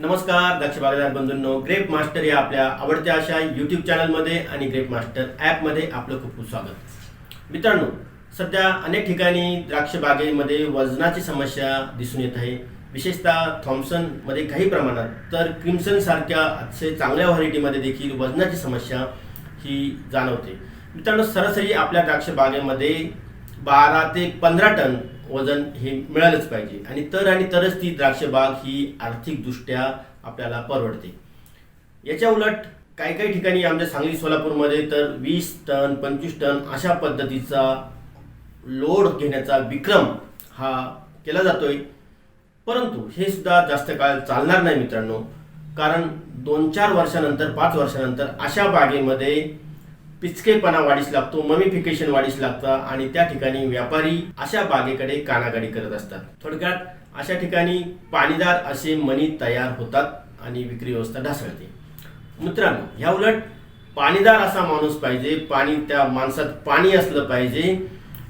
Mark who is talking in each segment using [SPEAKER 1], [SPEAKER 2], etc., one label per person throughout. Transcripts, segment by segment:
[SPEAKER 1] नमस्कार दक्ष बागेदार बंधूंनो. Grep master या आपल्या आवडत्या अशा यूट्यूब चॅनलमध्ये आणि ग्रेप मास्टर ॲपमध्ये आपलं खूप खूप स्वागत. मित्रांनो सध्या अनेक ठिकाणी द्राक्ष बागेमध्ये वजनाची समस्या दिसून येत आहे. विशेषतः थॉम्सनमध्ये काही प्रमाणात. तर क्रिम्सनसारख्या अतिशय चांगल्या व्हरायटीमध्ये देखील वजनाची समस्या ही जाणवते. मित्रांनो सरासरी आपल्या द्राक्ष बागेमध्ये बारा ते पंधरा टन वजन हे मिळालंच पाहिजे. आणि तर आणि तरच ती द्राक्ष बाग ही आर्थिकदृष्ट्या आपल्याला परवडते. याच्या उलट काही काही ठिकाणी आमच्या सांगली सोलापूरमध्ये तर वीस टन पंचवीस टन अशा पद्धतीचा लोड घेण्याचा विक्रम हा केला जातोय. परंतु हे सुद्धा जास्त काळ चालणार नाही मित्रांनो. कारण दोन चार वर्षानंतर पाच वर्षानंतर अशा बागेमध्ये पिचकेपणा वाढीस लागतो ममिफिकेशन वाढीस लागतं आणि त्या ठिकाणी व्यापारी अशा बागेकडे कानागाडी करत असतात. थोडक्यात अशा ठिकाणी पाणीदार असे मणी तयार होतात आणि विक्री व्यवस्था ढासळते. मित्रांनो ह्या उलट पाणीदार असा माणूस पाहिजे पाणी त्या माणसात पाणी असलं पाहिजे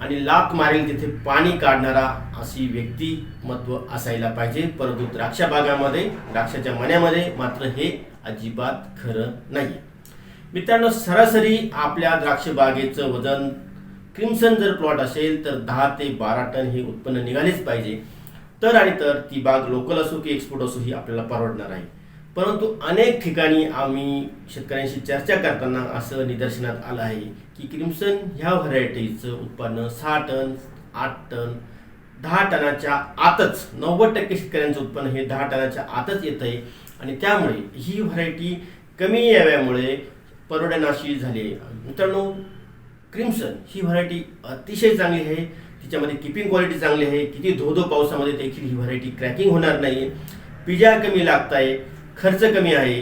[SPEAKER 1] आणि लाक मारेल तिथे पाणी काढणारा अशी व्यक्तिमत्व असायला पाहिजे. परंतु द्राक्षा बागामध्ये द्राक्षाच्या मण्यामध्ये मात्र हे अजिबात खरं नाही मित्रांनो सरासरी आपल्या द्राक्ष बागेचं वजन क्रिम्सन जर प्लॉट असेल तर दहा ते बारा टन हे उत्पन्न निघालेच पाहिजे. तर आणि तर ती बाग लोकल असो की एक्सपोर्ट असो ही आपल्याला परवडणार आहे. परंतु अनेक ठिकाणी आम्ही शेतकऱ्यांशी चर्चा करताना असं निदर्शनात आलं आहे की क्रिम्सन ह्या व्हरायटीचं उत्पन्न सहा टन आठ टन दहा टनाच्या आतच नव्वद टक्के शेतकऱ्यांचं उत्पन्न हे दहा टनाच्या आतच येत आहे आणि त्यामुळे ही व्हरायटी कमी याव्यामुळे परवडनाशी झाले मित्रांनो क्रिम्सन ही व्हरायटी अतिशय चांगली आहे. तिच्यामध्ये किपिंग क्वालिटी चांगली आहे. किती धो धो पावसामध्ये देखील ही व्हरायटी क्रॅकिंग होणार नाही आहे पिजा कमी लागत आहे खर्च कमी आहे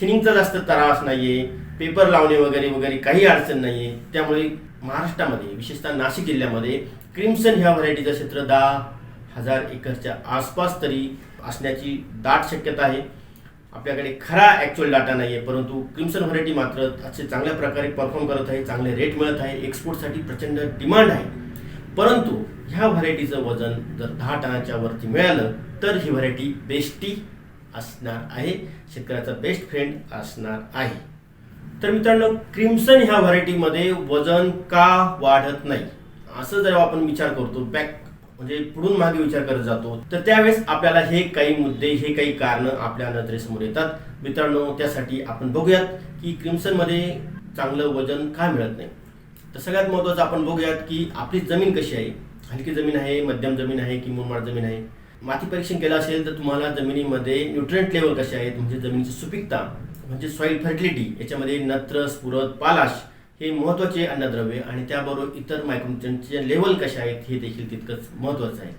[SPEAKER 1] थिनिंगचा जास्त त्रास नाही आहे पेपर लावणे वगैरे वगैरे काही अडचण नाही आहे त्यामुळे महाराष्ट्रामध्ये विशेषतः नाशिक जिल्ह्यामध्ये क्रिम्सन ह्या व्हरायटीचं क्षेत्र दहा हजार एकरच्या आसपास तरी असण्याची दाट शक्यता आहे. आपल्याकडे खरा ॲक्च्युअल डाटा नाही आहे परंतु क्रिम्सन व्हरायटी मात्र असे चांगल्या प्रकारे परफॉर्म करत आहे चांगले रेट मिळत आहे एक्सपोर्टसाठी प्रचंड डिमांड आहे. परंतु ह्या व्हरायटीचं वजन जर दहा टनाच्या वरती मिळालं तर ही व्हरायटी बेस्टी असणार आहे शेतकऱ्याचा बेस्ट फ्रेंड असणार आहे. तर मित्रांनो क्रिम्सन ह्या व्हरायटीमध्ये वजन का वाढत नाही? असं जर आपण विचार करतो बॅक म्हणजे पुढून मागे विचार करत जातो. तर त्यावेळेस आपल्याला हे काही मुद्दे हे काही कारणं आपल्या नजरेसमोर येतात. मित्रांनो त्यासाठी आपण बघूयात की क्रिम्सनमध्ये चांगलं वजन का मिळत नाही? तर सगळ्यात महत्त्वाचं आपण बघूयात की आपली जमीन कशी आहे? हलकी जमीन आहे मध्यम जमीन आहे की मुरमाड जमीन आहे? माती परीक्षण केलं असेल तर तुम्हाला जमिनीमध्ये न्यूट्रिएंट लेवल कसे आहेत म्हणजे जमिनीची सुपीकता म्हणजे सॉईल फर्टिलिटी याच्यामध्ये नत्र स्फुरद पालाश हे महत्त्वाचे अन्नद्रव्य आणि त्याबरोबर इतर मायक्रोन्युट्रियनचे लेवल कसे आहेत हे देखील तितकंच महत्त्वाचं आहे.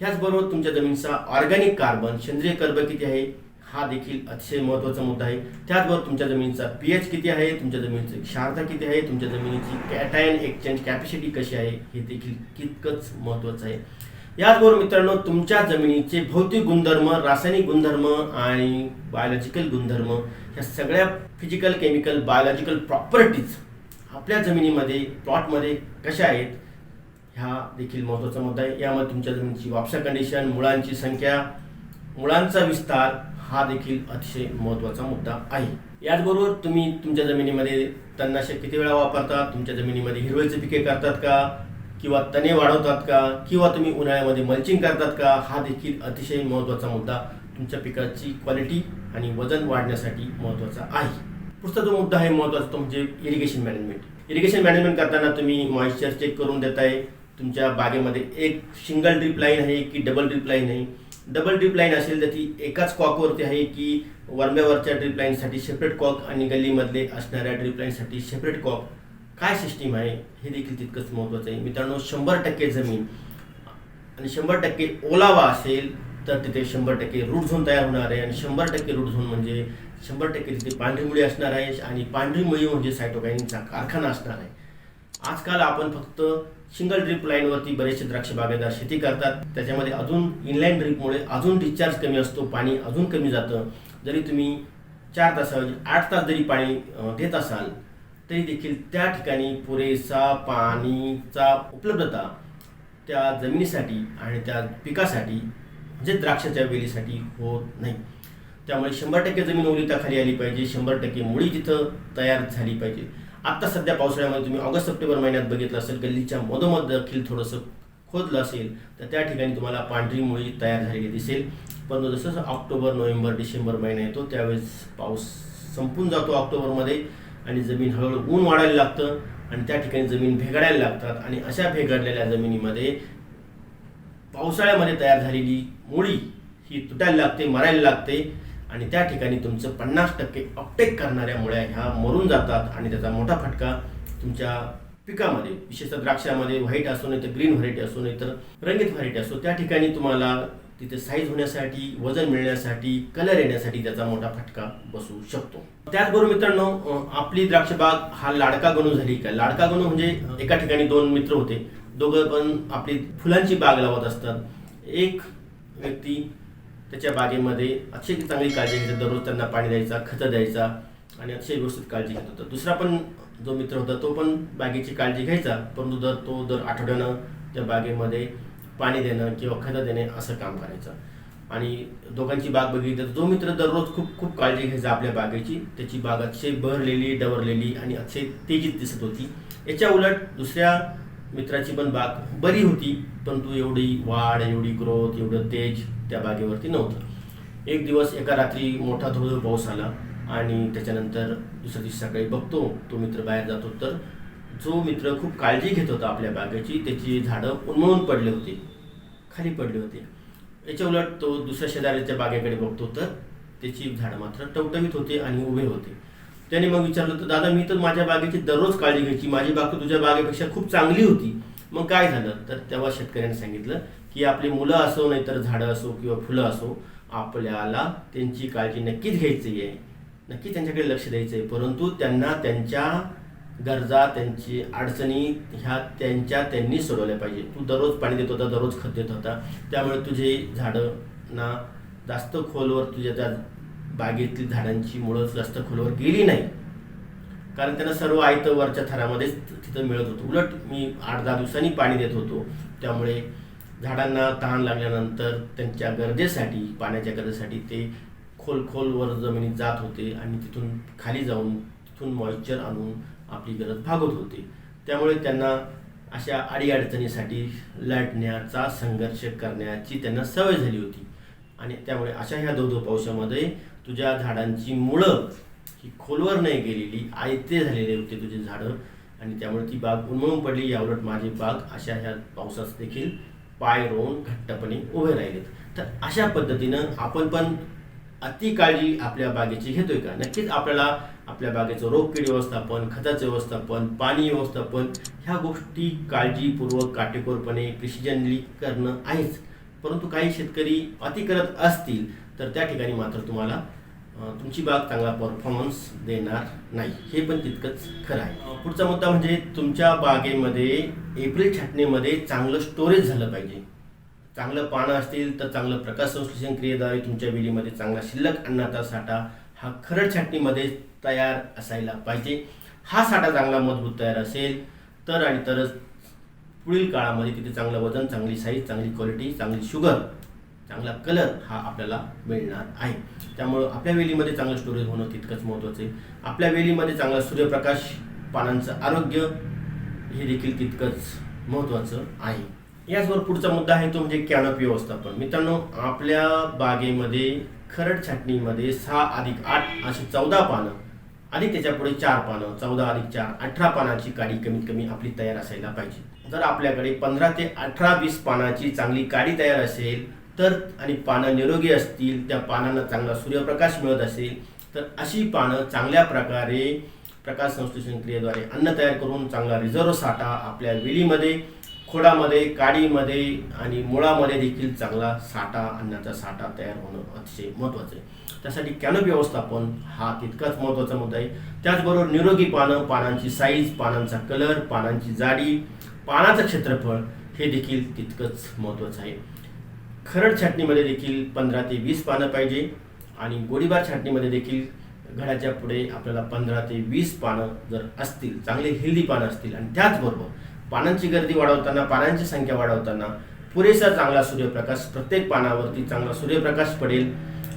[SPEAKER 1] ह्याचबरोबर तुमच्या जमिनीचा ऑर्गॅनिक कार्बन सेंद्रिय कर्ब किती आहे हा देखील अतिशय महत्त्वाचा मुद्दा आहे. त्याचबरोबर तुमच्या जमिनीचा पी एच किती आहे तुमच्या जमिनीची क्षारता किती आहे तुमच्या जमिनीची कॅटायन एक्सचेंज कॅपॅसिटी कशी आहे हे देखील तितकंच महत्त्वाचं आहे. याचबरोबर मित्रांनो तुमच्या जमिनीचे भौतिक गुणधर्म रासायनिक गुणधर्म आणि बायोलॉजिकल गुणधर्म ह्या सगळ्या फिजिकल केमिकल बायोलॉजिकल प्रॉपर्टीज आपल्या जमिनीमध्ये प्लॉटमध्ये कशा आहेत ह्या देखील महत्त्वाचा मुद्दा आहे. यामध्ये तुमच्या जमिनीची वापसा कंडिशन मुळांची संख्या मुळांचा विस्तार हा देखील अतिशय महत्त्वाचा मुद्दा आहे. याचबरोबर तुम्ही तुमच्या जमिनीमध्ये तणनाशक किती वेळा वापरता? तुमच्या जमिनीमध्ये हिरवळीचे पिके करतात का? किंवा तणे वाढवतात का? किंवा तुम्ही उन्हाळ्यामध्ये मल्चिंग करतात का? हा देखील अतिशय महत्त्वाचा मुद्दा तुमच्या पिकाची क्वालिटी आणि वजन वाढण्यासाठी महत्त्वाचा आहे. पुढचा जो मुद्दा आहे महत्त्वाचा तो म्हणजे इरिगेशन मॅनेजमेंट इरिगेशन मॅनेजमेंट करताना तुम्ही मॉइश्चर चेक करून देताय. तुमच्या बागेमध्ये एक सिंगल ड्रीप लाईन आहे की डबल ड्रीप लाईन आहे? डबल ड्रीप लाईन असेल तर ती एकाच कॉकवरती आहे की वरम्यावरच्या ड्रीप लाईनसाठी सेपरेट कॉक आणि गल्लीमधले असणाऱ्या ड्रीप लाईनसाठी सेपरेट कॉक काय सिस्टीम आहे? हे देखील तितकंच महत्त्वाचं आहे. मित्रांनो शंभर टक्के जमीन आणि शंभर टक्के ओलावा असेल तर तिथे शंभर टक्के रूट झोन तयार होणार आहे. आणि शंभर टक्के रूट झोन म्हणजे शंभर टक्के तिथे पांढरी मुळी असणार आहे आणि पांढरी मुळी म्हणजे सायटोकाईनचा कारखाना असणार आहे. आजकाल आपण फक्त सिंगल ड्रिप लाईनवरती बरेचसे द्राक्ष बागेदार शेती करतात. त्याच्यामध्ये अजून इनलाईन ड्रिपमुळे अजून डिस्चार्ज कमी असतो पाणी अजून कमी जातं. जरी तुम्ही चार तासा आठ तास जरी पाणी देत असाल तरी देखील त्या ठिकाणी पुरेसा पाणीचा उपलब्धता त्या जमिनीसाठी आणि त्या पिकासाठी म्हणजे द्राक्षाच्या वेलीसाठी होत नाही. त्यामुळे शंभर टक्के जमीन ओलिताखाली आली पाहिजे शंभर टक्के मुळी तिथं तयार झाली पाहिजे. आत्ता सध्या पावसाळ्यामध्ये तुम्ही ऑगस्ट सप्टेंबर महिन्यात बघितलं असेल गल्लीच्या मधोमध देखील थोडंसं खोदलं असेल तर त्या ठिकाणी तुम्हाला पांढरी मुळी तयार झालेली दिसेल. परंतु जसं ऑक्टोबर नोव्हेंबर डिसेंबर महिना येतो त्यावेळेस पाऊस संपून जातो ऑक्टोबरमध्ये आणि जमीन हळूहळू ऊन वाढायला लागतं आणि त्या ठिकाणी जमीन भेगाडायला लागतात आणि अशा भेगाडलेल्या जमिनीमध्ये पावसाळ्यामध्ये तयार झालेली मुळी ही तुटायला लागते मरायला लागते. आणि त्या ठिकाणी तुमचं पन्नास टक्के अपटेक करणाऱ्या मुळ्या ह्या मरून जातात आणि त्याचा मोठा फटका तुमच्या पिकामध्ये विशेषतः द्राक्षामध्ये व्हाईट असो नाही तर ग्रीन व्हरायटी असो नाही तर रंगीत व्हरायटी असो त्या ठिकाणी तुम्हाला तिथे साईज होण्यासाठी वजन मिळण्यासाठी कलर येण्यासाठी त्याचा मोठा फटका बसू शकतो. त्याचबरोबर मित्रांनो आपली द्राक्ष बाग हा लाडका गणू झाली. का लाडका गणू म्हणजे एका ठिकाणी दोन मित्र होते. दोघं पण आपली फुलांची बाग लावत असतात. एक व्यक्ती त्याच्या बागेमध्ये अतिशय चांगली काळजी घ्यायची. दररोज त्यांना पाणी द्यायचा खतं द्यायचा आणि अतिशय व्यवस्थित काळजी घेत होता. दुसरा पण जो मित्र होता तो पण बागेची काळजी घ्यायचा परंतु दर तो दर आठवड्यानं त्या बागेमध्ये पाणी देणं किंवा खतं देणे असं काम करायचं. आणि दोघांची बाग बघितली तर जो मित्र दररोज खूप खूप काळजी घ्यायचा आपल्या बागेची. त्याची बाग अतिशय बहरलेली डवरलेली आणि अतिशय तेजीत दिसत होती. याच्या उलट दुसऱ्या मित्राची पण बाग बरी होती परंतु एवढी वाढ एवढी ग्रोथ एवढं तेज त्या बागेवरती नव्हतं. एक दिवस एका रात्री मोठा धुळं पाऊस आला आणि त्याच्यानंतर दुसऱ्या दिवशी सकाळी बघतो तो मित्र बाहेर जातो. तर जो मित्र खूप काळजी घेत होता आपल्या बागेची त्याची झाडं उन्मळून पडले होते खाली पडले होते. याच्या उलट तो दुसऱ्या शेजाऱ्याच्या बागेकडे बघतो तर त्याची झाडं मात्र टवटवीत होते आणि उभे होते. त्याने मग विचारलं तर दादा मी तर माझ्या बागेची दररोज काळजी घ्यायची. माझी बाग तुझ्या बागेपेक्षा खूप चांगली होती. मग काय झालं? तर तेव्हा शेतकऱ्याने सांगितलं की आपली मुलं असो नाहीतर झाडं असो किंवा फुलं असो आपल्याला त्यांची काळजी नक्कीच घ्यायची आहे. नक्की त्यांच्याकडे लक्ष द्यायचं आहे. परंतु त्यांना त्यांच्या गरजा त्यांची अडचणी ह्या त्यांच्या त्यांनी सोडवल्या पाहिजे तू दररोज पाणी देत होता दररोज खत देत होता. त्यामुळे तुझे झाडंना जास्त खोलवर तुझ्या त्या बागेतली झाडांची मुळं जास्त खोलवर गेली नाही. कारण त्यांना सर्व आयतं वरच्या थरामध्येच तिथं मिळत होतं. उलट मी आठ दहा दिवसांनी पाणी देत होतो. त्यामुळे झाडांना तहान लागल्यानंतर त्यांच्या गरजेसाठी पाण्याच्या गरजेसाठी ते खोल खोलवर जमिनीत जात होते आणि तिथून खाली जाऊन तिथून मॉइश्चर आणून आपली गरज भागवत होते. त्यामुळे त्यांना अशा अडीअडचणीसाठी लढण्याचा संघर्ष करण्याची त्यांना सवय झाली होती. आणि त्यामुळे अशा ह्या दो पावसामध्ये तुझ्या झाडांची मुळं ही खोलवर नाही गेलेली आयते झालेले होते तुझे झाडं. आणि त्यामुळे ती बाग उन्मळून पडली याउलट माझी बाग अशा ह्या पावसास देखील पाय रोवून घट्टपणे उभे राहिलेत. तर अशा पद्धतीनं आपण पण अति काळजी आपल्या बागेची घेतोय का? नक्कीच आपल्याला आपल्या बागेचं रोगकीड व्यवस्थापन खताचं व्यवस्थापन पाणी व्यवस्थापन ह्या गोष्टी काळजीपूर्वक काटेकोरपणे प्रिसिजनली करणं आहेच. परंतु काही शेतकरी अति करत असतील तर त्या ठिकाणी मात्र तुम्हाला तुमची बाग चांगला परफॉर्मन्स देणार नाही. हे पण तितकंच खरं आहे. पुढचा मुद्दा म्हणजे तुमच्या बागेमध्ये एप्रिल छाटणीमध्ये चांगलं स्टोरेज झालं पाहिजे. चांगलं पानं असतील तर चांगलं प्रकाश संश्लेषण क्रियेद्वारे तुमच्या वेलीमध्ये चांगला शिल्लक अन्नाचा साठा हा खरड छाटणीमध्ये तयार असायला पाहिजे. हा साठा चांगला मजबूत तयार असेल तर आणि तरच पुढील काळामध्ये तिथे चांगलं वजन चांगली साईज चांगली क्वालिटी चांगली शुगर चांगला कलर हा आपल्याला मिळणार आहे. त्यामुळं आपल्या वेलीमध्ये चांगलं स्टोरेज होणं तितकंच महत्त्वाचं आहे. आपल्या वेलीमध्ये चांगला सूर्यप्रकाश पानांचं आरोग्य हे देखील तितकंच महत्त्वाचं आहे. याचबरोबर पुढचा मुद्दा आहे तो म्हणजे कॅनोपी व्यवस्थापन. मित्रांनो आपल्या बागेमध्ये खरड छाटणीमध्ये सहा अधिक आठ अशी चौदा पानं आणि त्याच्यापुढे चार पानं चौदा अधिक चार अठरा पानाची काडी कमीत कमी आपली तयार असायला पाहिजे. जर आपल्याकडे पंधरा ते अठरा वीस पानाची चांगली काडी तयार असेल तर आणि पानं निरोगी असतील त्या पानांना चांगला सूर्यप्रकाश मिळत असेल तर अशी पानं चांगल्या प्रकारे प्रकाश संश्लेषण क्रियेद्वारे अन्न तयार करून चांगला रिझर्व साठा आपल्या वेलीमध्ये खोडामध्ये काडीमध्ये आणि मुळामध्ये देखील चांगला साठा अन्नाचा साठा तयार होणं अतिशय महत्त्वाचं आहे. त्यासाठी कॅनोपी व्यवस्थापन हा तितकाच महत्त्वाचा मुद्दा आहे. त्याचबरोबर निरोगी पानं पानांची साईज पानांचा कलर पानांची जाडी पानाचं क्षेत्रफळ हे देखील तितकंच महत्त्वाचं आहे. खरड छाटणीमध्ये देखील पंधरा ते वीस पानं पाहिजे आणि गोळीबार छाटणीमध्ये देखील घडाच्या पुढे आपल्याला पंधरा ते वीस पानं जर असतील चांगले हेल्दी पानं असतील आणि त्याचबरोबर पानांची गर्दी वाढवताना पानांची संख्या वाढवताना पुरेसा चांगला सूर्यप्रकाश प्रत्येक पानावरती चांगला सूर्यप्रकाश पडेल.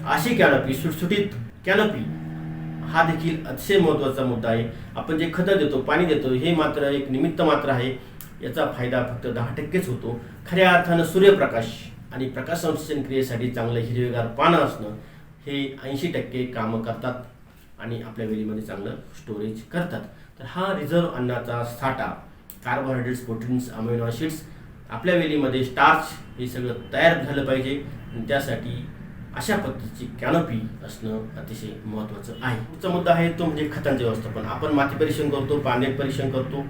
[SPEAKER 1] अशी कॅनोपी सुटसुटीत कॅनोपी हा देखील अतिशय महत्त्वाचा मुद्दा आहे. आपण जे खतं देतो पाणी देतो हे मात्र एक निमित्त मात्र आहे. याचा फायदा फक्त दहा टक्केच होतो. खऱ्या अर्थानं सूर्यप्रकाश आणि प्रकाश संश्लेषण क्रियेसाठी चांगलं हिरवेगार पानं असणं हे ऐंशी टक्के कामं करतात आणि आपल्या वेलीमध्ये चांगलं स्टोरेज करतात. तर हा रिझर्व अन्नाचा साठा कार्बोहायड्रेट्स प्रोटीन्स अमिनो ॲसिड्स आपल्या वेलीमध्ये स्टार्च हे सगळं तयार झालं पाहिजे. आणि त्यासाठी अशा पद्धतीची कॅनोपी असणं अतिशय महत्त्वाचं आहे. पुढचा मुद्दा आहे तो म्हणजे खतांचे व्यवस्थापन. आपण माती परीक्षण करतो पाणी परीक्षण करतो.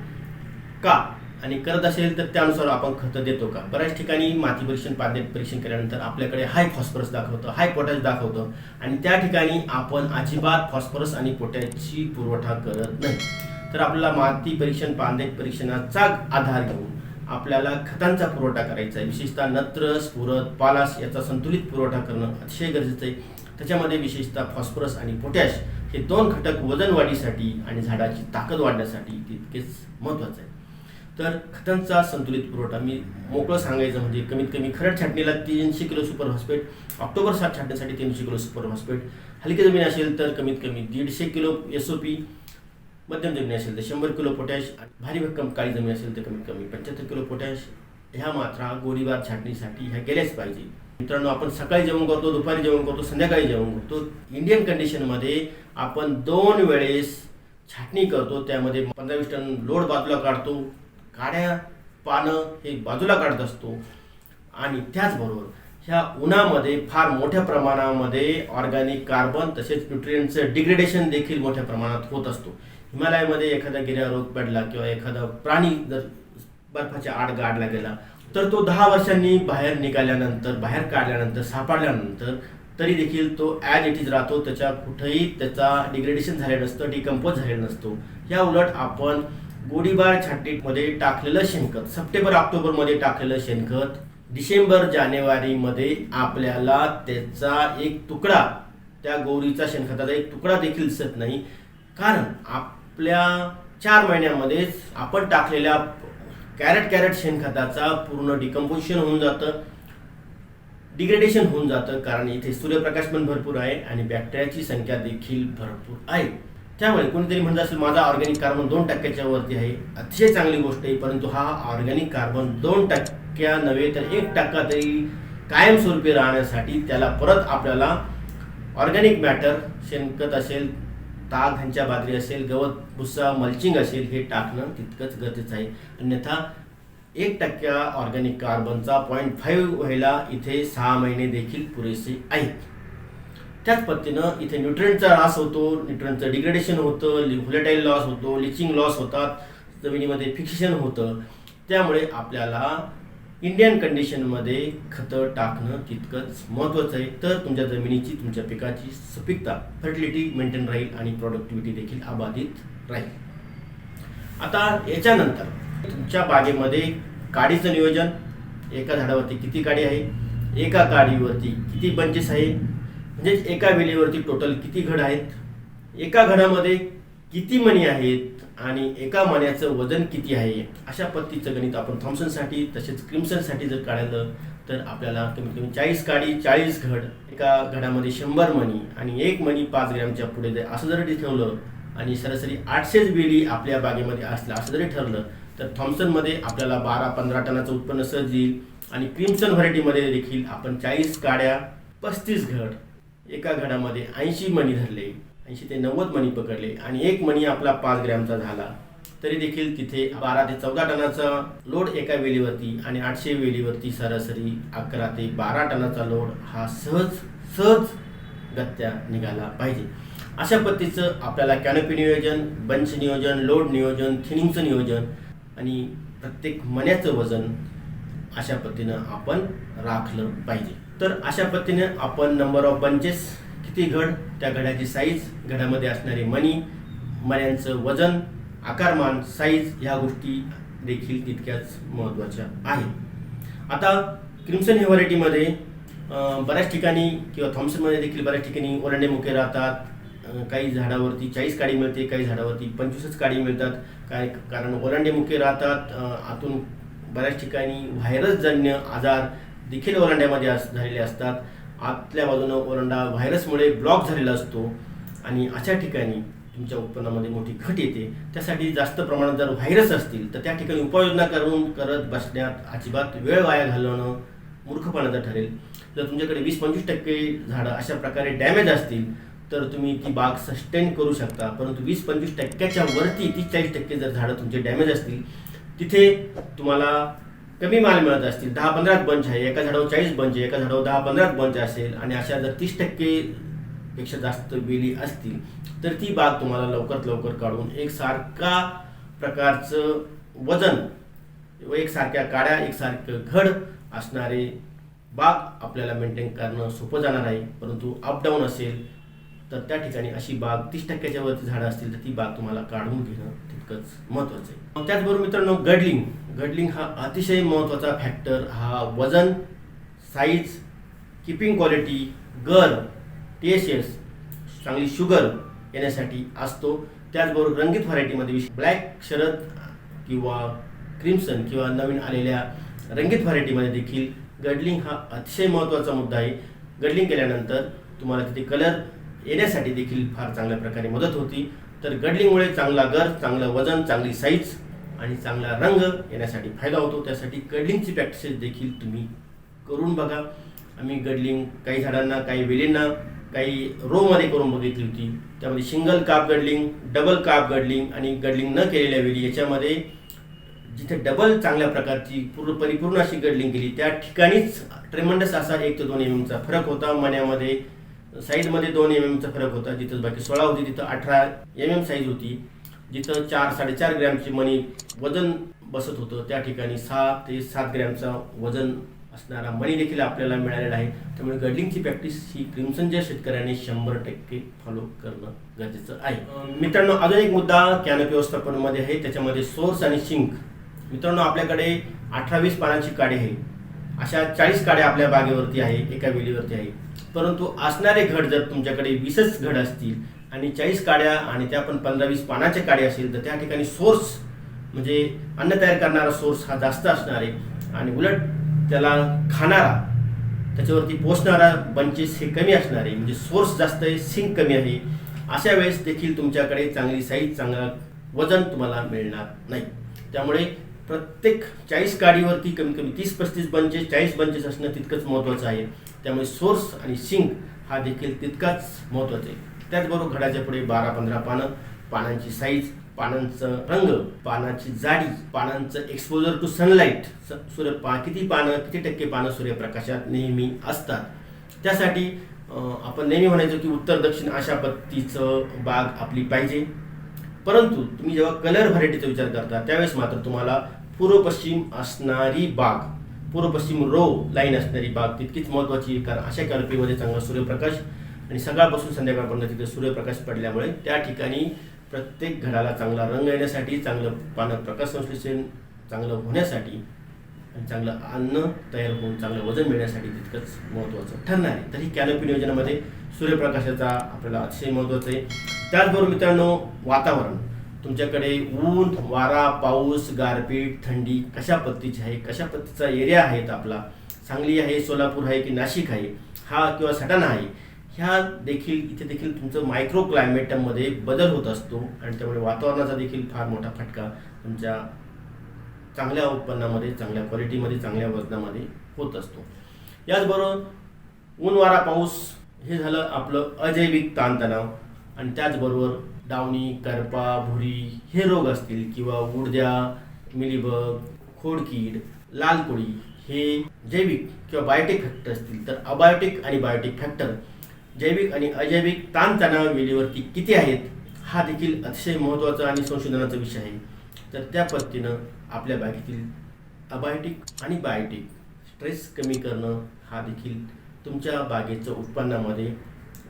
[SPEAKER 1] का? आणि करत असेल तर त्यानुसार आपण खतं देतो का? बऱ्याच ठिकाणी माती परीक्षण पाणी परीक्षण केल्यानंतर आपल्याकडे हाय फॉस्फरस दाखवतं हाय पोटॅश दाखवतं आणि त्या ठिकाणी आपण अजिबात फॉस्फरस आणि पोटॅशची पुरवठा करत नाही. तर आपल्याला माती परीक्षण पांदे परीक्षणाचा आधार घेऊन आपल्याला खतांचा पुरवठा करायचा आहे. विशेषतः नत्र स्फुरत पालास याचा संतुलित पुरवठा करणं अतिशय गरजेचं आहे. त्याच्यामध्ये विशेषतः फॉस्फरस आणि पोटॅश हे दोन घटक वजन वाढीसाठी आणि झाडाची ताकद वाढण्यासाठी तितकेच महत्त्वाचं आहे. तर खतांचा संतुलित पुरवठा. मी मोकळं सांगायचं म्हणजे कमीत कमी खरड छाटणीला तीनशे किलो सुपर फॉस्फेट ऑक्टोबर सात छाटण्यासाठी तीनशे किलो सुपर फॉस्फेट. हलकी जमीन असेल तर कमीत कमी दीडशे किलो एस ओ पी मध्यम जमीन असेल तर शंभर किलो पोटॅश भारी भक्कम काळी जमीन असेल तर कमीत कमी पंच्याहत्तर किलो पोटॅश ह्या मात्रा गोळीबार छाटणीसाठी ह्या गेल्याच पाहिजे. मित्रांनो आपण सकाळी जेवण करतो दुपारी जेवण करतो संध्याकाळी जेवण करतो. इंडियन कंडिशनमध्ये आपण दोन वेळेस छाटणी करतो. त्यामध्ये पंधरा वीस टन लोड बाजूला काढतो. काड्या पानं हे बाजूला काढत असतो. आणि त्याचबरोबर ह्या उन्हामध्ये फार मोठ्या प्रमाणामध्ये ऑर्गॅनिक कार्बन तसेच न्यूट्रियनचं डिग्रेडेशन देखील मोठ्या प्रमाणात होत असतो. हिमालयामध्ये एखादा गिर्यारोग पडला किंवा एखादा प्राणी जर बर्फाच्या आड गाडला गेला तर तो दहा वर्षांनी बाहेर निघाल्यानंतर बाहेर काढल्यानंतर सापडल्यानंतर तरी देखील तो ॲज इट इज राहतो. त्याच्या कुठंही त्याचा डिग्रेडेशन झालेलं नसतं डिकम्पोज झालेलं नसतो. या उलट आपण गोडीबार छाटीमध्ये टाकलेलं शेणखत सप्टेंबर ऑक्टोबरमध्ये टाकलेलं शेणखत डिसेंबर जानेवारीमध्ये आपल्याला त्याचा एक तुकडा त्या गौरीचा शेणखताचा एक तुकडा देखील दिसत नाही. कारण आपल्या चार महिन्यामध्येच आपण टाकलेल्या कॅरेट कॅरेट शेणखताचा पूर्ण डिकम्पोजिशन होऊन जातं डिग्रेडेशन होऊन जातं. कारण इथे सूर्यप्रकाश पण भरपूर आहे आणि बॅक्टेरियाची संख्या देखील भरपूर आहे. त्यामुळे कोणीतरी म्हणत असेल माझा ऑर्गॅनिक कार्बन दोन टक्क्याच्या वरती आहे. अतिशय चांगली गोष्ट आहे परंतु हा ऑर्गॅनिक कार्बन दोन टक्क्या नव्हे तर एक टक्का तरी कायमस्वरूपी राहण्यासाठी त्याला परत आपल्याला ऑर्गॅनिक मॅटर शेणखत असेल ताग ह्यांच्या बाजरी असेल गवत भुस्सा मल्चिंग असेल हे टाकणं तितकंच गरजेचं आहे. अन्यथा एक टक्क्या ऑर्गॅनिक कार्बनचा पॉईंट फाईव्ह व्हायला इथे सहा महिने देखील पुरेसे आहेत. त्याच पद्धतीनं इथे न्यूट्रियनचा ऱ्हास होतो न्यूट्रियनचं डिग्रेडेशन होतं व्होलेटाईल लॉस होतो लिचिंग लॉस होतात जमिनीमध्ये फिक्सेशन होतं. त्यामुळे आपल्याला इंडियन कंडिशनमध्ये खतं टाकणं तितकंच महत्त्वाचं आहे. तर तुमच्या जमिनीची तुमच्या पिकाची सुपीकता फर्टिलिटी मेंटेन राहील आणि प्रॉडक्टिव्हिटी देखील अबाधित राहील. आता याच्यानंतर तुमच्या बागेमध्ये काडीचं नियोजन एका झाडावरती किती काडी आहे एका काडीवरती किती बंचेस आहे म्हणजेच एका वेलीवरती टोटल किती घड आहेत? एका घडामध्ये किती मणी आहेत? आणि एका मण्याचं वजन किती आहे? अशा पद्धतीचं गणित आपण थॉम्सनसाठी तसेच क्रिम्सनसाठी जर काढलं तर आपल्याला कमीत कमी चाळीस काडी चाळीस घड एका घडामध्ये शंभर मणी आणि एक मणी पाच ग्रॅमच्या पुढे जर असं जर ठेवलं आणि सरासरी आठशेच वेली आपल्या बागेमध्ये असलं असं जरी ठरलं तर थॉम्सनमध्ये आपल्याला बारा पंधरा टनाचं उत्पन्न सहज येईल आणि क्रिम्सन व्हरायटीमध्ये देखील आपण चाळीस काड्या पस्तीस घड एका घडामध्ये ऐंशी मणी धरले ऐंशी ते नव्वद मणी पकडले आणि एक मणी आपला पाच ग्रॅमचा झाला. तरी देखील तिथे बारा ते चौदा टनाचा लोड एका वेलीवरती आणि आठशे वेलीवरती सरासरी अकरा ते बारा टनाचा लोड हा सहज सहज गत्या निघाला पाहिजे. अशा पद्धतीचं आपल्याला कॅनोपी नियोजन बंच नियोजन लोड नियोजन थिनिंगचं नियोजन आणि प्रत्येक मण्याचं वजन अशा पद्धतीनं आपण राखलं पाहिजे. तर अशा पद्धतीने आपण नंबर ऑफ बंचेस किती घड त्या घड्याची साईज घड्यामध्ये असणारे मणी मण्यांचं वजन आकारमान साईज ह्या गोष्टी देखील तितक्याच महत्त्वाच्या आहेत. आता क्रिम्सन हे व्हरायटीमध्ये बऱ्याच ठिकाणी किंवा थॉम्सनमध्ये देखील बऱ्याच ठिकाणी ओलांडे मुके राहतात. काही झाडावरती चाळीस काडी मिळते काही झाडावरती पंचवीसच काडी मिळतात. काय कारण ओलांडे मुके राहतात. आतून बऱ्याच ठिकाणी व्हायरसजन्य आजार देखील वरांड्यामध्ये अस झालेले असतात. आतल्या बाजूनं ओरंडा व्हायरसमुळे ब्लॉक झालेला असतो. आणि अशा ठिकाणी तुमच्या उत्पन्नामध्ये मोठी घट येते. त्यासाठी जास्त प्रमाणात जर व्हायरस असतील तर त्या ठिकाणी उपाययोजना करून करत बसण्यात अजिबात वेळ वाया घालवणं मूर्खपणाचं ठरेल. जर तुमच्याकडे वीस पंचवीस टक्के झाडं अशा प्रकारे डॅमेज असतील तर तुम्ही ती बाग सस्टेन करू शकता. परंतु वीस पंचवीस टक्क्याच्या वरती तीस चाळीस टक्के जर झाडं तुमचे डॅमेज असतील तिथे तुम्हाला कमी माल मिळत असतील दहा पंधराच बंच आहे एका झाडावर चाळीस बंच आहे एका झाडावर दहा पंधराच बंच असेल आणि अशा जर तीस टक्के पेक्षा जास्त वेली असतील तर ती बाग तुम्हाला लवकरात लवकर काढून एक सारखा प्रकारचं वजन व एकसारख्या काड्या एकसारखं घड असणारे बाग आपल्याला मेंटेन करणं सोपं जाणार आहे परंतु अपडाऊन असेल तर त्या ठिकाणी अशी बाग तीस टक्क्याच्या वरती झाडं असतील तर ती बाग तुम्हाला काढून घेणं तितकंच महत्त्वाचं आहे. मग त्याचबरोबर मित्रांनो गडलिंग. गडलिंग हा अतिशय महत्त्वाचा फॅक्टर हा वजन साईज किपिंग क्वालिटी गर टी चांगली शुगर येण्यासाठी असतो. त्याचबरोबर रंगीत व्हरायटीमध्ये ब्लॅक शरद किंवा क्रिम्सन किंवा नवीन आलेल्या रंगीत व्हरायटीमध्ये देखील गडलिंग हा अतिशय महत्त्वाचा मुद्दा आहे. गडलिंग केल्यानंतर तुम्हाला तिथे कलर येण्यासाठी देखील फार चांगल्या प्रकारे मदत होती. तर गडलिंगमुळे चांगला गर चांगलं वजन चांगली साईज आणि चांगला रंग येण्यासाठी फायदा होतो. त्यासाठी गडलिंगची प्रॅक्टिस देखील तुम्ही करून बघा. आम्ही गडलिंग काही झाडांना काही वेलींना काही रोमध्ये करून बघितली होती. त्यामध्ये सिंगल काप गडलिंग डबल काप गडलिंग आणि गडलिंग न केलेल्या वेली याच्यामध्ये जिथे डबल चांगल्या प्रकारची पूर्ण परिपूर्ण अशी गडलिंग केली त्या ठिकाणीच ट्रेमंडस असा एक ते दोन mm एम एमचा फरक होता. मण्यामध्ये साईजमध्ये दोन एम एमचा फरक होता. जिथं बाकी सोळा होती तिथं अठरा एम एम साईज होती. जिथं चार साडेचार ग्रॅमची मणी वजन बसत होतं त्या ठिकाणी सहा ते सात ग्रॅमचा वजन असणारा मणी देखील आपल्याला मिळालेला आहे. त्यामुळे गडलिंगची प्रॅक्टिस ही क्रिम्सनच्या शेतकऱ्यांनी शंभर टक्के फॉलो करणं गरजेचं आहे. मित्रांनो अजून एक मुद्दा कॅनपी व्यवस्थापनामध्ये आहे. त्याच्यामध्ये सोर्स आणि शिंक मित्रांनो आपल्याकडे अठरा वीस पानांची काडी आहे. अशा चाळीस काड्या आपल्या बागेवरती आहे एका वेलीवरती आहे. परंतु असणारे घड जर तुमच्याकडे वीसच घड असतील आणि चाळीस काड्या आणि त्या पण पंधरा वीस पानाच्या काड्या असतील तर त्या ठिकाणी सोर्स म्हणजे अन्न तयार करणारा सोर्स हा जास्त असणार आहे. आणि उलट त्याला खाणारा त्याच्यावरती पोचणारा बंचेस हे कमी असणार आहे. म्हणजे सोर्स जास्त आहे सिंक कमी आहे. अशा वेळेस देखील तुमच्याकडे चांगली साईज चांगला वजन तुम्हाला मिळणार नाही. त्यामुळे प्रत्येक चाळीस काडीवरती कमी कमी तीस पस्तीस बंचेस चाळीस बंचेस असणं तितकंच महत्त्वाचं आहे. त्यामुळे सोर्स आणि सिंक हा देखील तितकाच महत्त्वाचा. आहे त्याचबरोबर घडाच्या पुढे बारा पंधरा पानं पानांची साईज पानांचं रंग पानाची जाडी पानांचं एक्सपोजर टू सनलाईट सूर्य पा किती पानं किती टक्के पानं सूर्यप्रकाशात नेहमी असतात? त्यासाठी आपण नेहमी म्हणायचो की उत्तर दक्षिण अशा पद्धतीचं बाग आपली पाहिजे. परंतु तुम्ही जेव्हा कलर व्हरायटीचा विचार करता त्यावेळेस मात्र तुम्हाला पूर्व पश्चिम असणारी बाग पूर्व पश्चिम रो लाईन असणारी बाग तितकीच महत्त्वाची कारण अशा कॅलपीमध्ये चांगला सूर्यप्रकाश आणि सकाळपासून संध्याकाळपर्यंत तिथे सूर्यप्रकाश पडल्यामुळे त्या ठिकाणी प्रत्येक घडाला चांगला रंग येण्यासाठी चांगलं पानं प्रकाश संश्लेषण चांगलं होण्यासाठी आणि चांगलं अन्न तयार होऊन चांगलं वजन मिळण्यासाठी तितकंच महत्त्वाचं. ठरणार आहे. तरी कॅनोपी नियोजनामध्ये सूर्यप्रकाशाचा आपल्याला अतिशय महत्त्वाचं आहे. त्याचबरोबर मित्रांनो वातावरण. तुमच्याकडे ऊन वारा पाऊस गारपीट थंडी कशा पद्धतीची आहे? कशा पद्धतीचा एरिया आहेत आपला? सांगली आहे सोलापूर आहे की नाशिक आहे? हा किंवा सटाणा आहे? ह्या देखील इथे देखील तुमचं मायक्रो क्लायमेटमध्ये बदल होत असतो आणि त्यामुळे वातावरणाचा देखील फार मोठा फटका तुमच्या चांगल्या उत्पन्नामध्ये चांगल्या क्वालिटीमध्ये चांगल्या वजनामध्ये होत असतो. याचबरोबर ऊन वारा पाऊस हे झालं आपलं अजैविक ताणतणाव आणि त्याचबरोबर डावणी करपा भुरी हे रोग असतील किंवा उडद्या मिलीबग खोडकीड लाल कोळी हे जैविक किंवा बायोटिक फॅक्टर असतील. तर अबायोटिक आणि बायोटिक फॅक्टर जैविक आणि अजैविक ताणतणाव वेलीवरती किती आहेत हा देखील अतिशय महत्त्वाचा आणि संशोधनाचा विषय आहे. तर त्या पद्धतीनं आपल्या बागेतील अबायोटिक आणि बायोटिक स्ट्रेस कमी करणं हा देखील तुमच्या बागेचं उत्पन्नामध्ये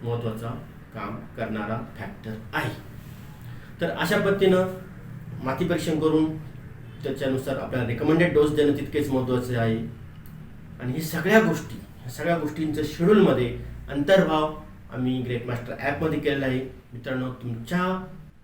[SPEAKER 1] महत्त्वाचा काम करणारा फॅक्टर आहे. तर अशा पद्धतीनं माती परीक्षण करून त्याच्यानुसार आपल्याला रेकमेंडेड डोस देणं तितकेच महत्त्वाचे आहे. आणि ही सगळ्या गोष्टी ह्या सगळ्या गोष्टींचं शेड्यूलमध्ये अंतर्भाव आम्ही ग्रेट मास्टर ॲपमध्ये केलेला आहे. मित्रांनो तुमच्या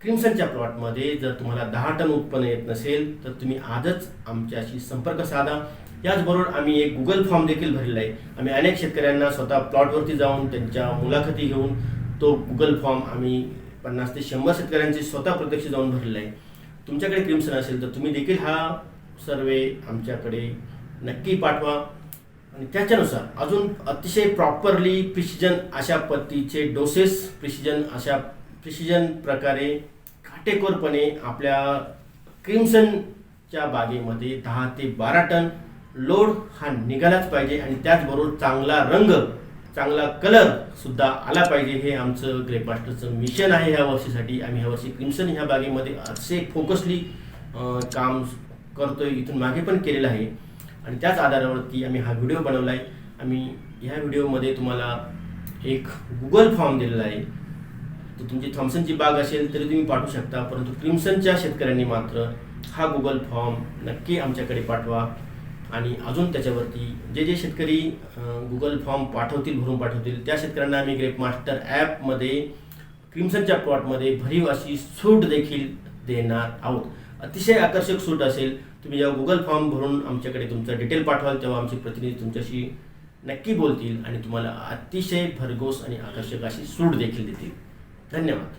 [SPEAKER 1] क्रिम्सनच्या प्लॉटमध्ये जर तुम्हाला दहा टन उत्पन्न येत नसेल तर तुम्ही आजच आमच्याशी संपर्क साधा. याचबरोबर आम्ही एक गुगल फॉर्म देखील भरलेला आहे. आम्ही अनेक शेतकऱ्यांना स्वतः प्लॉटवरती जाऊन त्यांच्या मुलाखती घेऊन तो गुगल फॉर्म आम्ही पन्नास ते शंभर शेतकऱ्यांची स्वतः प्रत्यक्ष जाऊन भरलेला आहे तुमच्याकडे क्रिम्सन असेल तर तुम्ही देखील हा सर्वे आमच्याकडे नक्की पाठवा. आणि त्याच्यानुसार अजून अतिशय प्रॉपरली प्रिसिजन अशा पद्धतीचे डोसेस प्रिसिजन अशा प्रिसिजन प्रकारे काटेकोरपणे आपल्या क्रिम्सनच्या बागेमध्ये दहा ते बारा टन लोड हा निघालाच पाहिजे आणि त्याचबरोबर चांगला रंग चांगला कलर सुद्धा आला पाहिजे हे आमचं ग्रेप मास्टरचं मिशन आहे ह्या वर्षीसाठी. आम्ही ह्या वर्षी क्रिम्सन ह्या बागेमध्ये असे फोकसली काम करतोय इथून मागे पण केलेलं आहे. आणि त्याच आधारावरती आम्ही हा व्हिडिओ बनवला आहे आम्ही ह्या व्हिडिओमध्ये तुम्हाला एक गुगल फॉर्म दिलेला आहे. तर तुमची थॉम्सनची बाग असेल तरी तुम्ही पाठवू शकता. परंतु क्रिम्सनच्या शेतकऱ्यांनी मात्र हा गुगल फॉर्म नक्की आमच्याकडे पाठवा. आणि अजून त्याच्यावरती जे जे शेतकरी गुगल फॉर्म पाठवतील भरून पाठवतील त्या शेतकऱ्यांना आम्ही ग्रेप मास्टर ॲपमध्ये क्रिम्सनच्या प्लॉटमध्ये भरीव अशी सूट देखील देणार आहोत. अतिशय आकर्षक सूट असेल. तुम्ही जेव्हा गुगल फॉर्म भरून आमच्याकडे तुमचा डिटेल पाठवाल तेव्हा आमचे प्रतिनिधी तुमच्याशी नक्की बोलतील आणि तुम्हाला अतिशय भरघोस आणि आकर्षक अशी सूट देखील देतील. धन्यवाद.